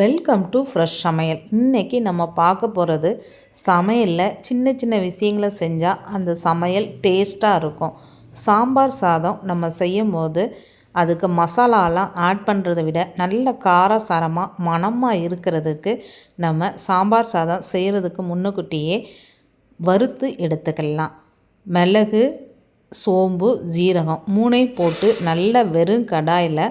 Welcome to fresh சமையல். இன்றைக்கி நம்ம பார்க்க போகிறது சமையலில் சின்ன சின்ன விஷயங்களை செஞ்சால் அந்த சமையல் டேஸ்ட்டாக இருக்கும். சாம்பார் சாதம் நம்ம செய்யும் போது அதுக்கு மசாலாலாம் ஆட் பண்ணுறதை விட நல்ல காரசாரமாக மணமாக இருக்கிறதுக்கு நம்ம சாம்பார் சாதம் செய்கிறதுக்கு முன்னுக்குட்டியே வறுத்து எடுத்துக்கலாம். மிளகு சோம்பு ஜீரகம் மூணையும் போட்டு நல்ல வெறும் கடாயில்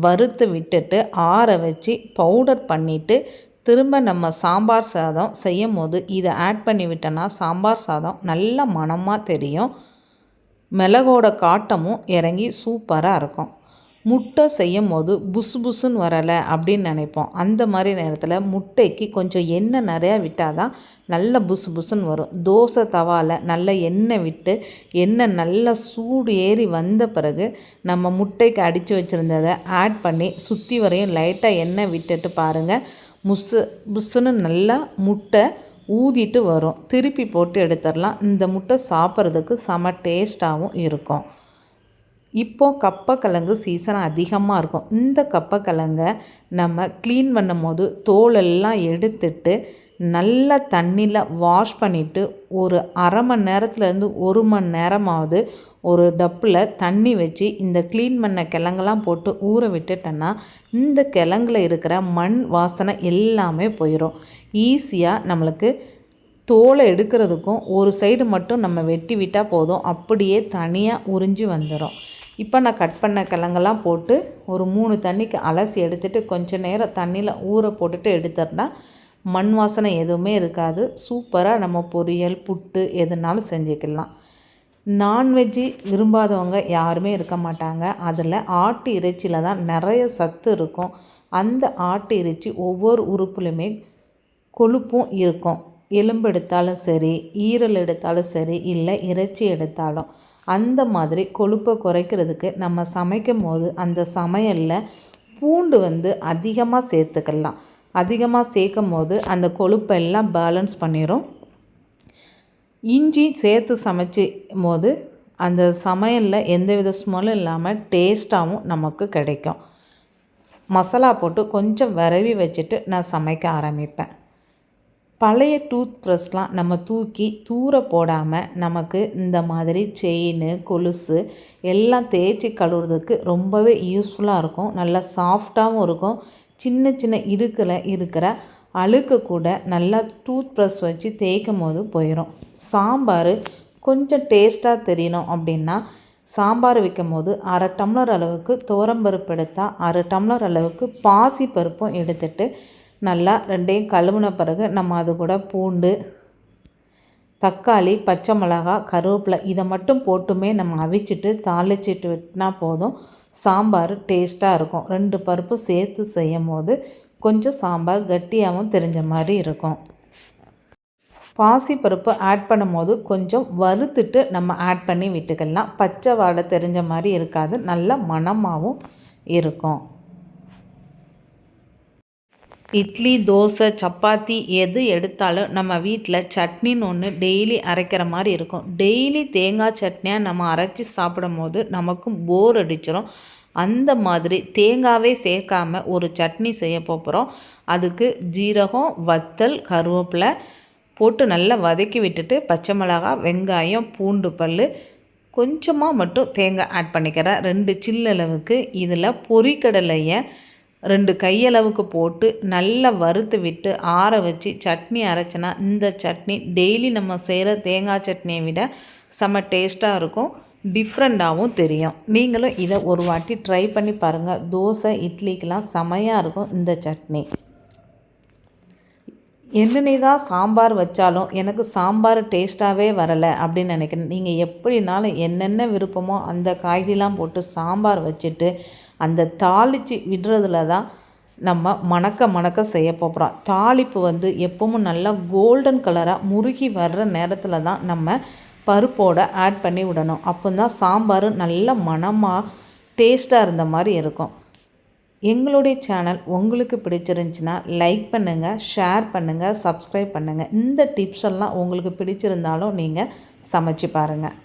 வறுத்து விட்டுட்டு ஆற வச்சு பவுடர் பண்ணிவிட்டு திரும்ப நம்ம சாம்பார் சாதம் செய்யும் போது இதை ஆட் பண்ணி விட்டோன்னா சாம்பார் சாதம் நல்ல மணமாக தெரியும். மிளகோட காட்டமும் இறங்கி சூப்பராக இருக்கும். முட்டை செய்யும் போது புசு புசுன்னு வரலை அப்படின்னு நினைப்போம். அந்த மாதிரி நேரத்தில் முட்டைக்கு கொஞ்சம் எண்ணெய் நிறையா விட்டால் தான் நல்ல புசு புசுன்னு வரும். தோசை தவாவில் நல்ல எண்ணெய் விட்டு எண்ணெய் நல்லா சூடு ஏறி வந்த பிறகு நம்ம முட்டைக்கு அடித்து வச்சுருந்ததை ஆட் பண்ணி சுற்றி வரையும் லைட்டாக எண்ணெய் விட்டுட்டு பாருங்கள் முசு புசுன்னு நல்லா முட்டை ஊதிட்டு வரும். திருப்பி போட்டு எடுத்துடலாம். இந்த முட்டை சாப்பிட்றதுக்கு செம டேஸ்ட்டாகவும் இருக்கும். இப்போது கப்பக்கிழங்கு சீசன் அதிகமாக இருக்கும். இந்த கப்பக்கிழங்கை நம்ம க்ளீன் பண்ணும் போது தோலெல்லாம் எடுத்துட்டு நல்ல தண்ணியில் வாஷ் பண்ணிவிட்டு ஒரு அரை மணி நேரத்துலேருந்து ஒரு மணி நேரமாவது ஒரு டப்பில் தண்ணி வச்சு இந்த க்ளீன் பண்ண கிழங்கெல்லாம் போட்டு ஊற விட்டுட்டோன்னா இந்த கிழங்குல இருக்கிற மண் வாசனை எல்லாமே போயிடும் ஈஸியாக நம்மளுக்கு தோலை எடுக்கிறதுக்கும் ஒரு சைடு மட்டும் நம்ம வெட்டி விட்டால் போதும். அப்படியே தனியாக உறிஞ்சி வந்துடும் இப்போ நான் கட் பண்ண கிழங்கெல்லாம் போட்டு ஒரு மூணு தண்ணிக்கு அலசி எடுத்துகிட்டு கொஞ்சம் நேரம் தண்ணியில் ஊற போட்டுட்டு எடுத்துட்டா மண் வாசனை எதுவுமே இருக்காது. சூப்பராக நம்ம பொரியல் புட்டு எதுனாலும் செஞ்சுக்கலாம். நான்வெஜ்ஜு விரும்பாதவங்க யாருமே இருக்க மாட்டாங்க. அதில் ஆட்டு இறைச்சியில் தான் நிறைய சத்து இருக்கும். அந்த ஆட்டு இறைச்சி ஒவ்வொரு உறுப்புலையுமே கொழுப்பும் இருக்கும். எலும்பு எடுத்தாலும் சரி ஈரல் எடுத்தாலும் சரி இல்லை இறைச்சி எடுத்தாலும். அந்த மாதிரி கொழுப்பை குறைக்கிறதுக்கு நம்ம சமைக்கும் போது அந்த சமையலில் பூண்டு வந்து அதிகமாக சேர்த்துக்கலாம். அதிகமாக சேர்க்கும் போது அந்த கொழுப்பெல்லாம் பேலன்ஸ் பண்ணிடும் இஞ்சி சேர்த்து சமைச்சும் போது அந்த சமையலில் எந்தவித ஸ்மெல்லும் இல்லாமல் டேஸ்ட்டாகவும் நமக்கு கிடைக்கும். மசாலா போட்டு கொஞ்சம் விரவி வச்சுட்டு நான் சமைக்க ஆரம்பிப்பேன். பழைய டூத் ப்ரஷ்லாம் நம்ம தூக்கி தூர போடாமல் நமக்கு இந்த மாதிரி செயின் கொலுசு எல்லாம் தேய்ச்சி கழுவுறதுக்கு ரொம்பவே யூஸ்ஃபுல்லாக இருக்கும். நல்லா சாஃப்டாகவும் இருக்கும். சின்ன சின்ன இடுக்கில் இருக்கிற அழுக்கு கூட நல்லா டூத் ப்ரஷ் வச்சு தேய்க்கும் போது போயிடும் சாம்பார் கொஞ்சம் டேஸ்ட்டாக தெரியணும் அப்படின்னா சாம்பார் வைக்கும் போது அரை டம்ளர் அளவுக்கு துவரம்பருப்பு எடுத்தால் அரை டம்ளர் அளவுக்கு பாசி பருப்பும் எடுத்துகிட்டு நல்லா ரெண்டையும் கழுவுன பிறகு நம்ம அது கூட பூண்டு தக்காளி பச்சை மிளகா கருவேப்பிலை இதை மட்டும் போட்டுமே நம்ம அவிச்சிட்டு தாளிச்சிட்டு விட்டினா போதும். சாம்பார் டேஸ்ட்டாக இருக்கும். ரெண்டு பருப்பு சேர்த்து செய்யும் போது கொஞ்சம் சாம்பார் கட்டியாகவும் தெரிஞ்ச மாதிரி இருக்கும். பாசிப்பருப்பு ஆட் பண்ணும்போது கொஞ்சம் வறுத்துட்டு நம்ம ஆட் பண்ணி விட்டுக்கலாம். பச்சை வாடை தெரிஞ்ச மாதிரி இருக்காது. நல்ல மணமாகவும் இருக்கும். இட்லி தோசை சப்பாத்தி எது எடுத்தாலும் நம்ம வீட்டில் சட்னின்னு ஒன்று டெய்லி அரைக்கிற மாதிரி இருக்கும். டெய்லி தேங்காய் சட்னியாக நம்ம அரைச்சி சாப்பிடும் போது நமக்கும் போர் அடிச்சிடும் அந்த மாதிரி தேங்காவே சேர்க்காம ஒரு சட்னி செய்ய போகிறோம் அதுக்கு ஜீரகம் வத்தல் கருவேப்பிலை போட்டு நல்லா வதக்கி விட்டுட்டு பச்சை மிளகா வெங்காயம் பூண்டு பல் கொஞ்சமாக மட்டும் தேங்காய் ஆட் பண்ணிக்கிறேன். ரெண்டு சில்லளவுக்கு இதில் பொறிக்கடலையை ரெண்டு கையளவுக்கு போட்டு நல்லா வறுத்து விட்டு ஆற வச்சு சட்னி அரைச்சினா இந்த சட்னி டெய்லி நம்ம செய்கிற தேங்காய் சட்னியை விட செம்ம டேஸ்ட்டாக இருக்கும். டிஃப்ரெண்ட்டாகவும் தெரியும். நீங்களும் இதை ஒரு வாட்டி ட்ரை பண்ணி பாருங்கள் தோசை இட்லிக்கெலாம் செமையாக இருக்கும் இந்த சட்னி. என்னென்ன தான் சாம்பார் வச்சாலும் எனக்கு சாம்பார் டேஸ்ட்டாகவே வரலை அப்படின்னு நினைக்கிறேன். நீங்கள் எப்படினாலும் என்னென்ன விருப்பமோ அந்த காய்கறிலாம் போட்டு சாம்பார் வச்சுட்டு அந்த தாளித்து விடுறதுல தான் நம்ம மணக்க மணக்க செய்ய போகிறோம் தாளிப்பு வந்து எப்பவும் நல்லா கோல்டன் கலராக முருகி வர்ற நேரத்தில் தான் நம்ம பருப்போடு ஆட் பண்ணி விடணும். அப்போ தான் சாம்பார் நல்ல மணமாக டேஸ்ட்டாக இருந்த மாதிரி இருக்கும். எங்களுடைய சேனல் உங்களுக்கு பிடிச்சிருந்துச்சின்னா லைக் பண்ணுங்கள் ஷேர் பண்ணுங்கள் சப்ஸ்கிரைப் பண்ணுங்கள் இந்த டிப்ஸ் எல்லாம் உங்களுக்கு பிடிச்சிருந்தாலும் நீங்கள் சமைச்சு பாருங்கள்